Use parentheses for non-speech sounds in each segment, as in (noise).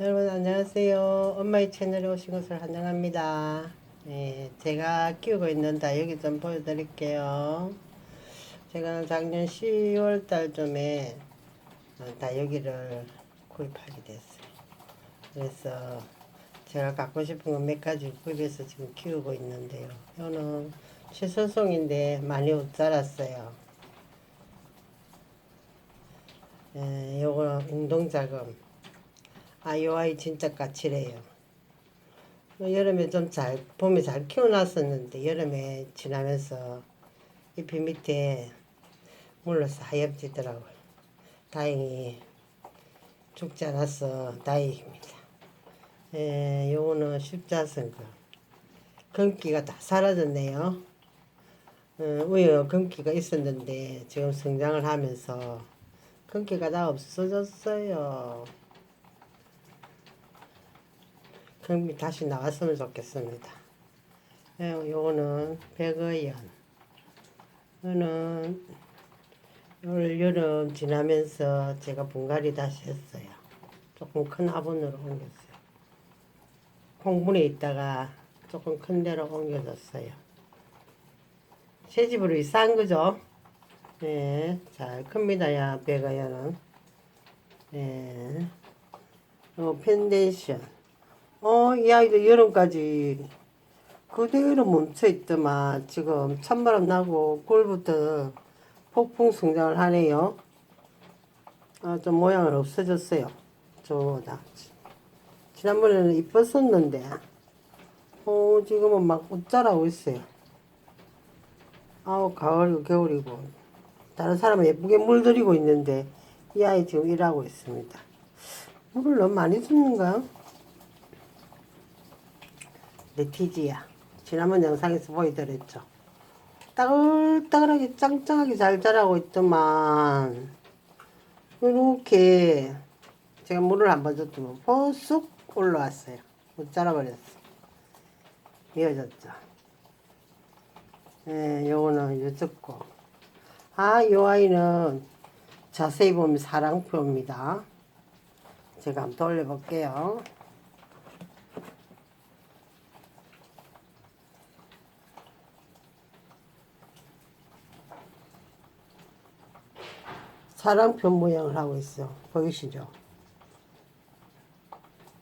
여러분 안녕하세요. 엄마의 채널에 오신 것을 환영합니다. 네, 제가 키우고 있는 다육이 좀 보여드릴게요. 제가 작년 10월 달쯤에 어, 다육이를 구입하게 됐어요. 그래서 제가 갖고 싶은 거몇 가지 구입해서 지금 키우고 있는데요. 이거는 최설송인데 많이 못 자랐어요. 예, 요거 운동자금. 아, 요 아이 진짜 까칠해요. 뭐 여름에 좀 잘, 봄에 잘 키워놨었는데, 여름에 지나면서 잎이 밑에 물러서 하얘지더라고요. 다행히 죽지 않아서 다행입니다. 예, 요거는 십자선거. 금기가 다 사라졌네요. 어, 우유 금기가 있었는데, 지금 성장을 하면서 금기가 다 없어졌어요. 금이 다시 나왔으면 좋겠습니다. 예, 요거는 백어연. 이거는 올 여름 지나면서 제가 분갈이 다시 했어요. 조금 큰 화분으로 옮겼어요. 홍분에 있다가 조금 큰 데로 옮겨졌어요. 새 집으로 이사한 거죠? 네, 잘 큽니다, 야, 백어연은. 네. 어, 펜데이션. 어, 이 아이도 여름까지 그대로 멈춰있더만 지금 찬바람 나고 꿀부터 폭풍 성장을 하네요. 아, 좀 모양은 없어졌어요. 저보다. 지난번에는 이뻤었는데, 어, 지금은 막 웃자라고 있어요. 아우, 가을이고 겨울이고. 다른 사람은 예쁘게 물들이고 있는데, 이 아이 지금 일하고 있습니다. 물을 너무 많이 줬는가 요? 레티지야. 지난번 영상에서 보여드렸죠. 따글따글하게 짱짱하게 잘 자라고 있더만 이렇게 제가 물을 한번 줬더니 버쑥 올라왔어요. 못 자라버렸어. 미어졌죠. 예, 요거는 유적고. 아, 요 아이는 자세히 보면 사랑표입니다. 제가 한번 돌려볼게요. 사랑표 모양을 하고 있어. 보이시죠?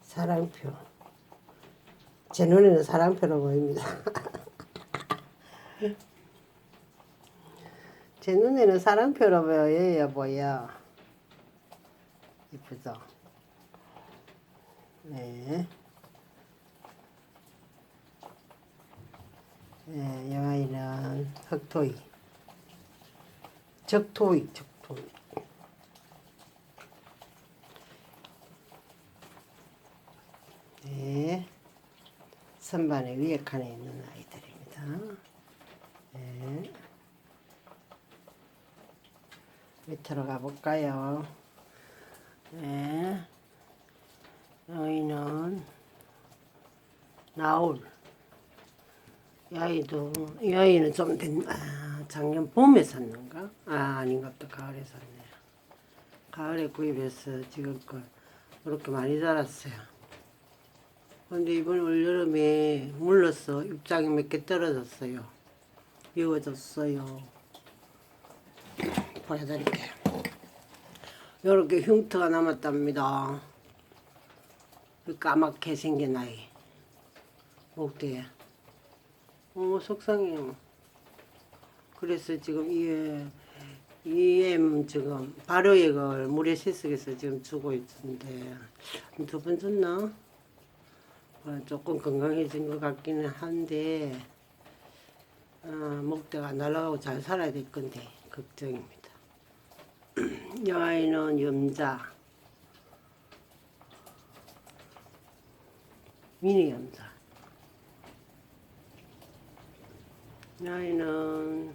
사랑표. 제 눈에는 사랑표로 보입니다. (laughs) 제 눈에는 사랑표로 보여요, 여보요. 이쁘죠? 네. 네, 이 아이는 흑토이. 적토이, 적토이. 네. 선반의 위에 칸에 있는 아이들입니다. 네. 밑으로 가볼까요? 네. 여기는 나올. 이 아이는 좀 된, 아, 작년 봄에 샀는가? 아, 아닌가 보다. 가을에 샀네요. 가을에 구입해서 지금껏 그렇게 많이 자랐어요. 근데 이번 올여름에 물러서 입장이 몇 개 떨어졌어요. 미워졌어요. 보여드릴게요. 요렇게 흉터가 남았답니다. 그 까맣게 생긴 아이. 목대에. 어, 속상해요. 그래서 지금 이에, 이엠 지금 발효액을 물에 씻어서 지금 주고 있는데, 두 번 줬나? 어, 조금 건강해진 것 같기는 한데 어, 목대가 날아가고 잘 살아야 될 건데 걱정입니다. (clears throat) 이 아이는 염자 미니 염자 이 아이는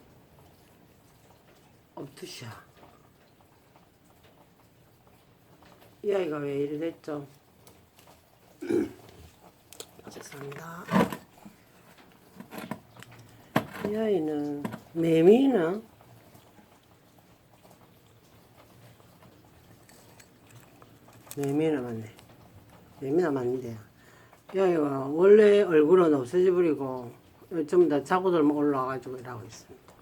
업투샤 이 아이가 왜 이래 됐죠? (clears throat) 죄송합니다. 이 아이는 매미나? 매미나 맞네. 예민하 맞는데. 야, 이거 원래 얼굴은 없어져 버리고 전부 다 자고들만 올라와가지고 일하고 있습니다.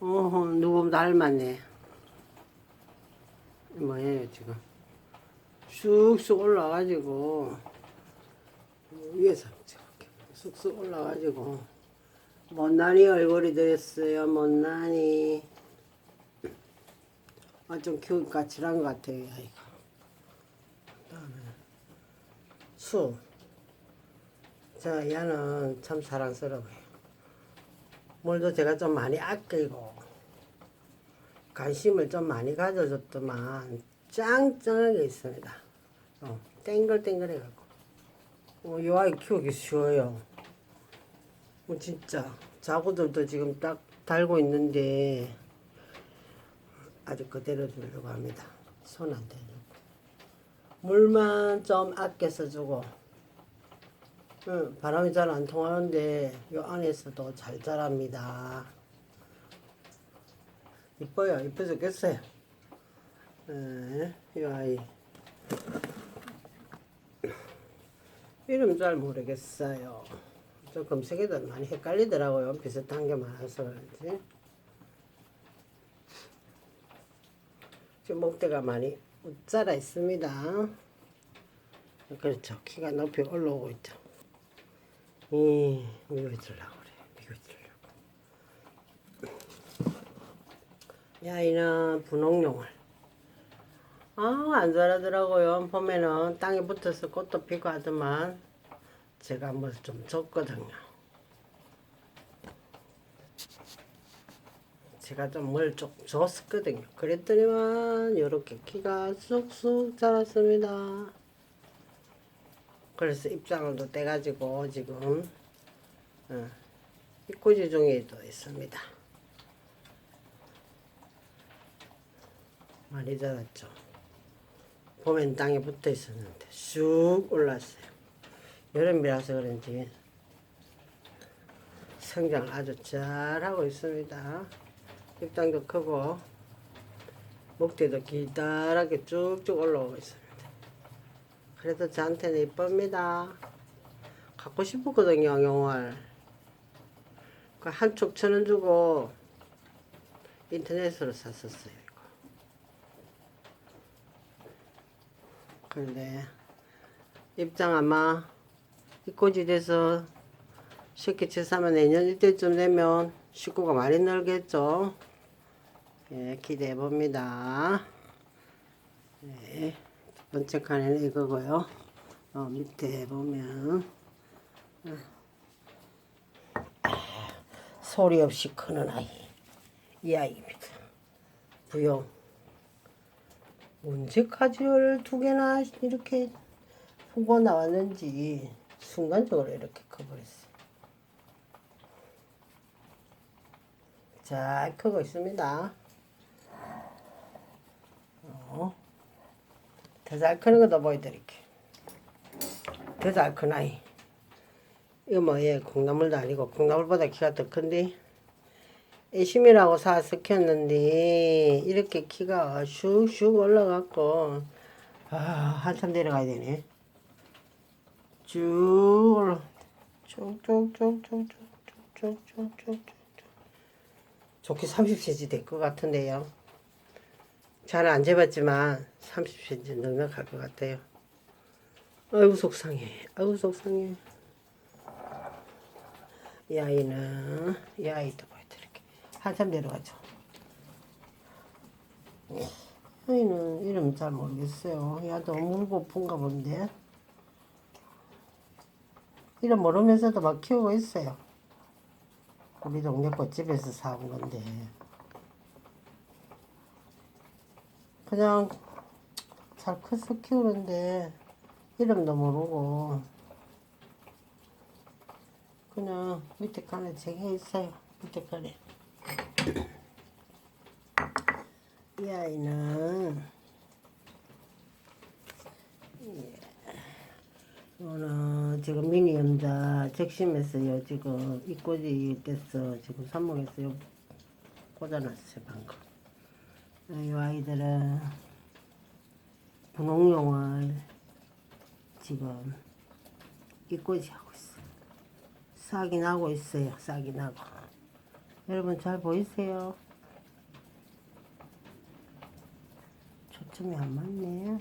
어, 누구 닮았네. 뭐예요, 지금. 쑥쑥 올라와가지고 위에서 이렇게 쑥쑥 올라와가지고 못난이 얼굴이 됐어요, 못난이. 아, 좀 키우기 까칠한 것 같아요, 아이가. 그다음에 수. 자, 얘는 참 사랑스러워요. 물도 제가 좀 많이 아끼고 관심을 좀 많이 가져줬더만 짱짱하게 있습니다. 어, 땡글땡글해갖고. 어, 이 아이 키우기 쉬워요. 어, 진짜 자구들도 지금 딱 달고 있는데 아주 그대로 두려고 합니다. 손 안 대려고. 물만 좀 아껴서 주고 응, 바람이 잘 안 통하는데 요 안에서도 잘 자랍니다. 이뻐요. 이뻐 죽겠어요. 에, 이 아이. 이름 잘 모르겠어요. 좀 검색해도 많이 헷갈리더라고요. 비슷한 게 많아서 그런지. 지금 목대가 많이 자라 있습니다. 그렇죠. 키가 높이 올라오고 있죠. 이 미국에 들라고 그래. 미국에 들려고. 야 이는 분홍용을. 아안 자라더라고요. 봄에는 땅에 붙어서 꽃도 피고 하더만 제가 뭐 좀 줬거든요. 제가 좀 뭘 좀 줬었거든요. 그랬더니만 이렇게 키가 쑥쑥 자랐습니다. 그래서 입장을 또 떼가지고 지금 어, 입구지 중에도 있습니다. 많이 자랐죠. 봄엔 땅에 붙어 있었는데 쑥 올랐어요. 여름이라서 그런지 성장 아주 잘하고 있습니다. 입장도 크고 목대도 기다랗게 쭉쭉 올라오고 있습니다. 그래도 저한테는 이쁩니다. 갖고 싶었거든요, 용을. 그 한쪽 천원 주고 인터넷으로 샀었어요. 이거. 근데 입장 아마 입고지 돼서 쉽게 채사면 내년 이때쯤 되면 식구가 많이 늘겠죠. 예, 기대해 봅니다. 네. 첫 번째 칸에는 이거고요. 어, 밑에 보면 어. 소리 없이 크는 아이 이 아이입니다. 부용 언제까지 두 개나 이렇게 후고 나왔는지 순간적으로 이렇게 커버렸어요. 잘 크고 있습니다. 어. 더잘 크는 것도 보여드릴게. 더잘큰 아이. 이거 뭐, 얘 콩나물도 아니고, 콩나물보다 키가 더 큰데, 애심이라고 사서 키웠는데, 이렇게 키가 슉슉 올라갔고, 아, 한참 내려가야 되네. 쭉 올라, 쭉쭉쭉쭉쭉쭉쭉쭉쭉. 좋게 30cm 될 것 같은데요. 잘 안 재봤지만 30cm 넉넉할 것 같아요. 아이고 속상해. 아이고 속상해. 이 아이는 이 아이도 보여드릴게. 한참 내려가죠. 아이는 이름 잘 모르겠어요. 야도 물고픈가 본데. 이름 모르면서도 막 키우고 있어요. 우리 동네 꽃집에서 사온 건데. 그냥 잘 커서 키우는데 이름도 모르고 그냥 밑에 칸에 정해 있어요. 밑에 칸에. 이 아이는 예. 이거는 지금 미니 염자 적심했어요. 지금 입꼬지 떼서 지금 삽목했어요. 꽂아놨어요 방금. 이 아이들은 분홍용을 지금 이꼬지 하고 있어요. 싹이 나고 있어요. 싹이 나고. 여러분 잘 보이세요? 초점이 안 맞네.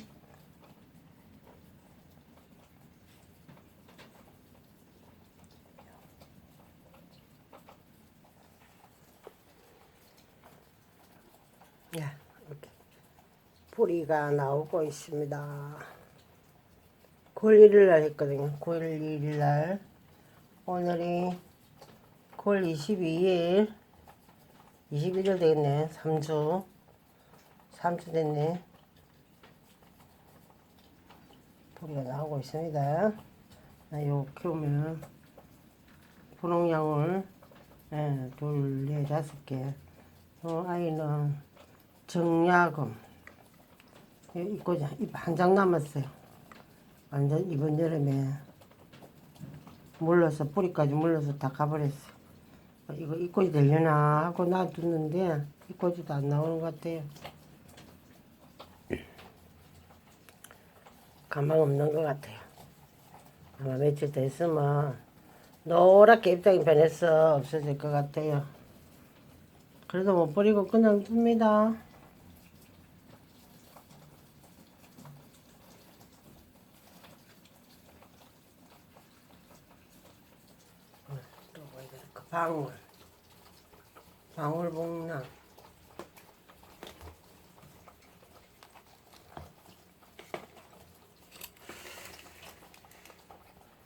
야, 이렇게 뿌리가 나오고 있습니다. 9월 1일 날 했거든요. 9월 1일 날. 오늘이 9월 22일. 21일 되겠네. 3주. 3주 됐네. 뿌리가 나오고 있습니다. 나요 키우면 분홍양을 예, 둘, 넷, 다섯 개. 어, 아이는 정약금. 이거 한장 남았어요. 완전 이번 여름에 물러서 뿌리까지 물러서 다 가버렸어. 어, 이거 이꼬지 되려나 하고 놔뒀는데 이꼬지도 안 나오는 것 같아요. 가망 없는 것 같아요. 아마 며칠 더 있으면 노랗게 입장이 변해서 없어질 것 같아요. 그래도 못 버리고 그냥 둡니다. 어, 또 뭐야 그 방울. 방울복랑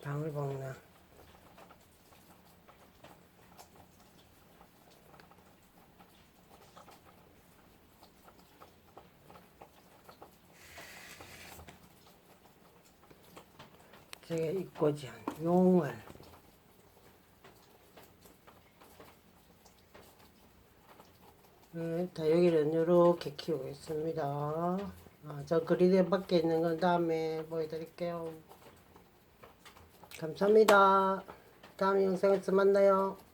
방울복랑 저게 이꼬지 용을 네, 다 여기는 이렇게 키우고 있습니다. 아, 저 그리대 밖에 있는 건 다음에 보여드릴게요. 감사합니다. 다음 영상에서 만나요.